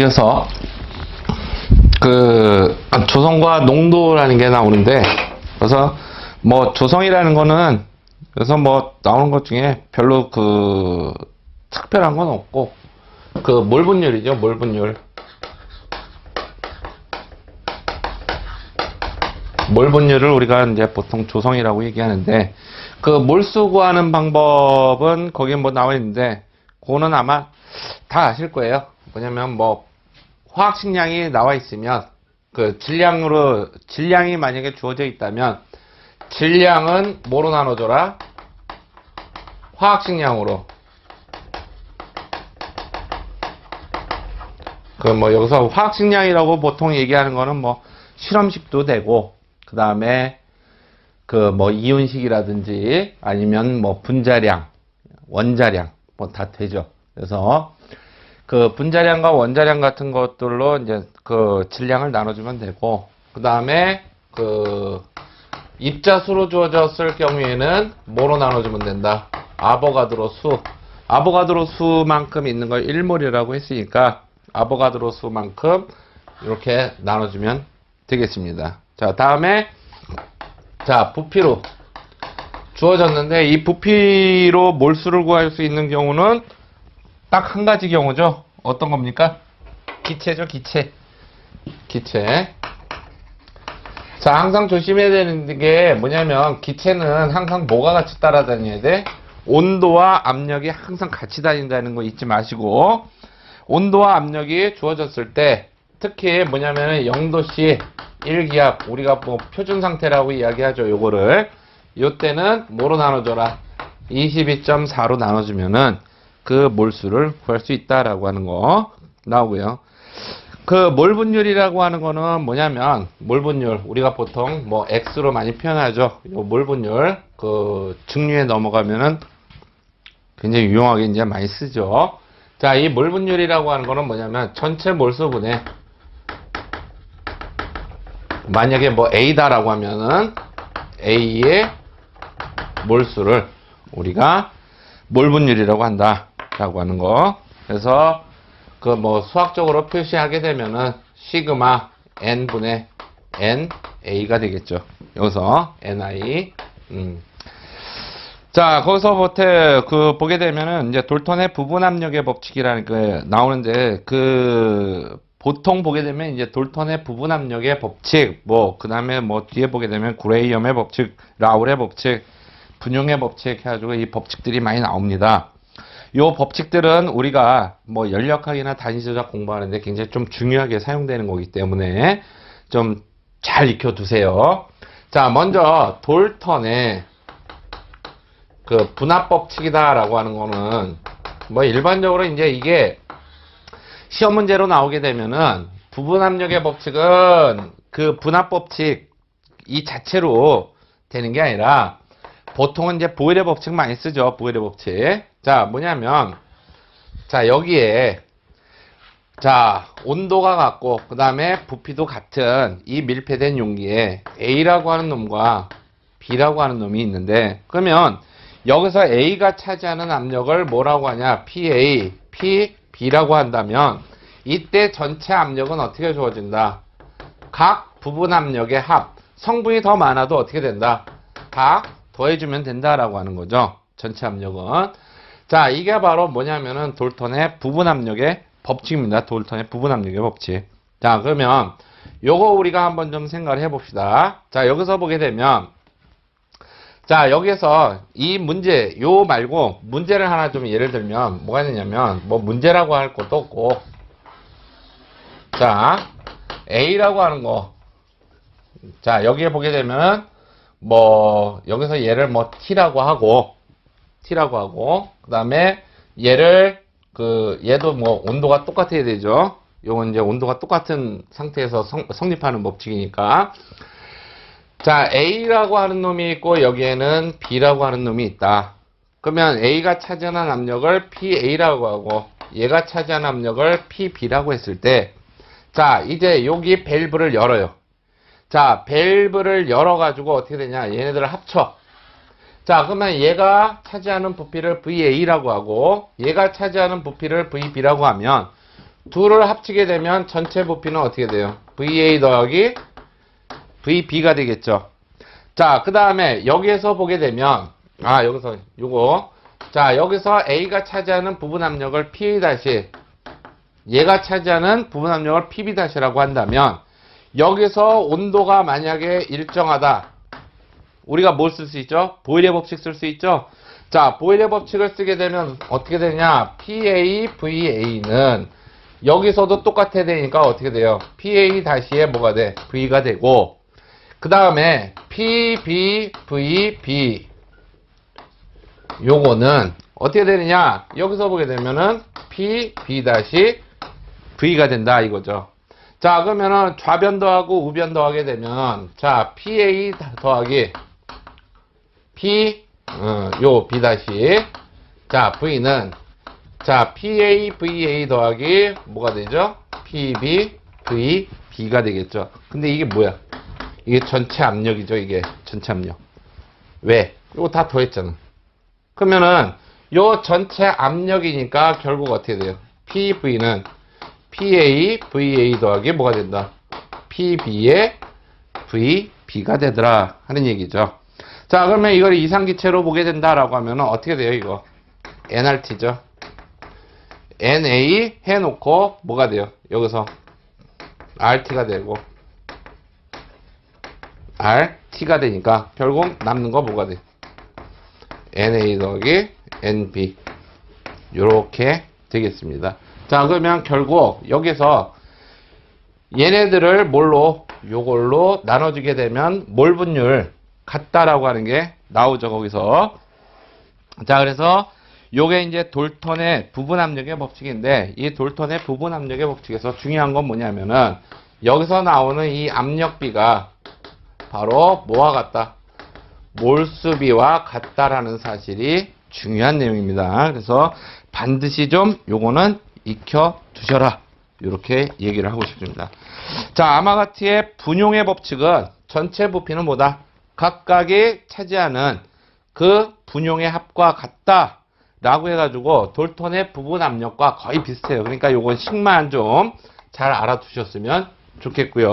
이어서 그 조성과 농도라는 게 나오는데 그래서 뭐 조성이라는 거는 그래서 뭐 나오는 것 중에 별로 그 특별한 건 없고 그 몰분율이죠 몰분율 몰분율을 우리가 이제 보통 조성이라고 얘기하는데 그 몰수 구하는 방법은 거기에 뭐 나와 있는데 그거는 아마 다 아실 거예요. 뭐냐면 뭐 화학 식량이 나와 있으면 그 질량으로 질량이 만약에 주어져 있다면 질량은 뭐로 나눠줘라? 화학 식량으로. 그 뭐 여기서 화학 식량이라고 보통 얘기하는 거는 뭐 실험식도 되고 그 다음에 그 뭐 이온식이라든지 아니면 뭐 분자량, 원자량 뭐 다 되죠. 그래서 그 분자량과 원자량 같은 것들로 이제 그 질량을 나눠주면 되고 그 다음에 그 입자수로 주어졌을 경우에는 뭐로 나눠주면 된다. 아보가드로 수. 아보가드로 수만큼 있는 걸 1몰이라고 했으니까 아보가드로 수만큼 이렇게 나눠주면 되겠습니다. 자, 다음에 자, 부피로 주어졌는데 이 부피로 몰수를 구할 수 있는 경우는 딱 한 가지 경우죠. 어떤 겁니까? 기체죠, 기체. 기체. 자, 항상 조심해야 되는 게 뭐냐면 기체는 항상 뭐가 같이 따라다녀야 돼? 온도와 압력이 항상 같이 다닌다는 거 잊지 마시고 온도와 압력이 주어졌을 때 특히 뭐냐면 0도씨 1기압 우리가 뭐 표준 상태라고 이야기하죠. 요거를 요때는 뭐로 나눠줘라? 22.4로 나눠주면은 그 몰수를 구할 수 있다라고 하는 거 나오고요. 그 몰분율이라고 하는 거는 뭐냐면 몰분율 우리가 보통 뭐 x로 많이 표현하죠. 요 몰분율 그 증류에 넘어가면은 굉장히 유용하게 이제 많이 쓰죠. 자, 이 몰분율이라고 하는 거는 뭐냐면 전체 몰수분의 만약에 뭐 A다라고 하면은 A의 몰수를 우리가 몰분율이라고 한다 라고 하는 거. 그래서 그 뭐 수학적으로 표시하게 되면은 시그마 n분의 n a가 되겠죠. 여기서 ni 음. 자, 거기서 보태, 그, 보게 되면은, 이제 돌턴의 부분 압력의 법칙이라는 게 나오는데, 그, 보통 보게 되면, 이제 돌턴의 부분 압력의 법칙, 뭐, 그 다음에 뭐, 뒤에 보게 되면, 구레이엄의 법칙, 라울의 법칙, 분용의 법칙 해가지고 이 법칙들이 많이 나옵니다. 요 법칙들은 우리가 뭐, 연력학이나 단위 조작 공부하는데 굉장히 좀 중요하게 사용되는 거기 때문에, 좀 잘 익혀 두세요. 자, 먼저, 돌턴의, 그 분압 법칙이다라고 하는 거는 뭐 일반적으로 이제 이게 시험 문제로 나오게 되면은 부분 압력의 법칙은 그 분압 법칙 이 자체로 되는 게 아니라 보통은 이제 보일의 법칙 많이 쓰죠. 보일의 법칙. 자, 뭐냐면 자, 여기에 자, 온도가 같고 그 다음에 부피도 같은 이 밀폐된 용기에 A라고 하는 놈과 B라고 하는 놈이 있는데 그러면 여기서 A가 차지하는 압력을 뭐라고 하냐? PA, PB라고 한다면 이때 전체 압력은 어떻게 주어진다? 각 부분 압력의 합. 성분이 더 많아도 어떻게 된다? 다 더해주면 된다라고 하는 거죠. 전체 압력은. 자, 이게 바로 뭐냐면은 돌턴의 부분 압력의 법칙입니다. 돌턴의 부분 압력의 법칙. 자, 그러면 요거 우리가 한번 좀 생각을 해 봅시다. 자, 여기서 보게 되면 자, 여기서 이 문제, 요 말고 문제를 하나 좀 예를 들면 뭐가 있냐면 뭐 문제라고 할 것도 없고 자, A라고 하는 거. 자, 여기에 보게 되면 뭐 여기서 얘를 뭐 T라고 하고 T라고 하고 그 다음에 얘를 그 얘도 뭐 온도가 똑같아야 되죠. 요건 이제 온도가 똑같은 상태에서 성, 성립하는 법칙이니까 자, A라고 하는 놈이 있고 여기에는 B라고 하는 놈이 있다. 그러면 A가 차지하는 압력을 PA라고 하고 얘가 차지하는 압력을 PB라고 했을 때 자, 이제 여기 밸브를 열어요. 자, 밸브를 열어 가지고 어떻게 되냐. 얘네들을 합쳐. 자, 그러면 얘가 차지하는 부피를 VA라고 하고 얘가 차지하는 부피를 VB라고 하면 둘을 합치게 되면 전체 부피는 어떻게 돼요? VA 더하기 VB가 되겠죠. 자, 그 다음에 여기에서 보게 되면, 아, 여기서, 요거. 자, 여기서 A가 차지하는 부분 압력을 PA 다시, 얘가 차지하는 부분 압력을 PB 다시라고 한다면, 여기서 온도가 만약에 일정하다. 우리가 뭘 쓸 수 있죠? 보일의 법칙 쓸 수 있죠? 자, 보일의 법칙을 쓰게 되면 어떻게 되냐? PA, VA는 여기서도 똑같아야 되니까 어떻게 돼요? PA 다시에 뭐가 돼? V가 되고, 그 다음에 PB, VB 요거는 어떻게 되느냐? 여기서 보게 되면은 PB 다시 V가 된다 이거죠. 자 그러면은 좌변 더하고 우변 더하게 되면 자 PA 더하기 P 어, 요 B 다시 자 V는 자 PA VA 더하기 뭐가 되죠? PB VB가 되겠죠. 근데 이게 뭐야? 이게 전체 압력이죠. 이게 전체 압력. 왜? 이거 다 더했잖아. 그러면은 요 전체 압력이니까 결국 어떻게 돼요? PV는 PA, VA 더하기 뭐가 된다? PB의 VB가 되더라 하는 얘기죠. 자 그러면 이걸 이상기체로 보게 된다라고 하면은 어떻게 돼요 이거? NRT죠. NA 해놓고 뭐가 돼요? 여기서 RT가 되고 RT가 되니까 결국 남는 거 뭐가 돼? NA 더하기 NB 요렇게 되겠습니다. 자 그러면 결국 여기서 얘네들을 뭘로 요걸로 나눠주게 되면 몰 분율 같다라고 하는 게 나오죠 거기서 자 그래서 요게 이제 돌턴의 부분 압력의 법칙인데 이 돌턴의 부분 압력의 법칙에서 중요한 건 뭐냐면은 여기서 나오는 이 압력비가 바로 뭐와 같다 몰수비와 같다라는 사실이 중요한 내용입니다. 그래서 반드시 좀 요거는 익혀 두셔라. 이렇게 얘기를 하고 싶습니다. 자, 아마가티의 분용의 법칙은 전체 부피는 뭐다? 각각이 차지하는 그 분용의 합과 같다. 라고 해가지고 돌턴의 부분 압력과 거의 비슷해요. 그러니까 요건 식만 좀 잘 알아두셨으면 좋겠고요.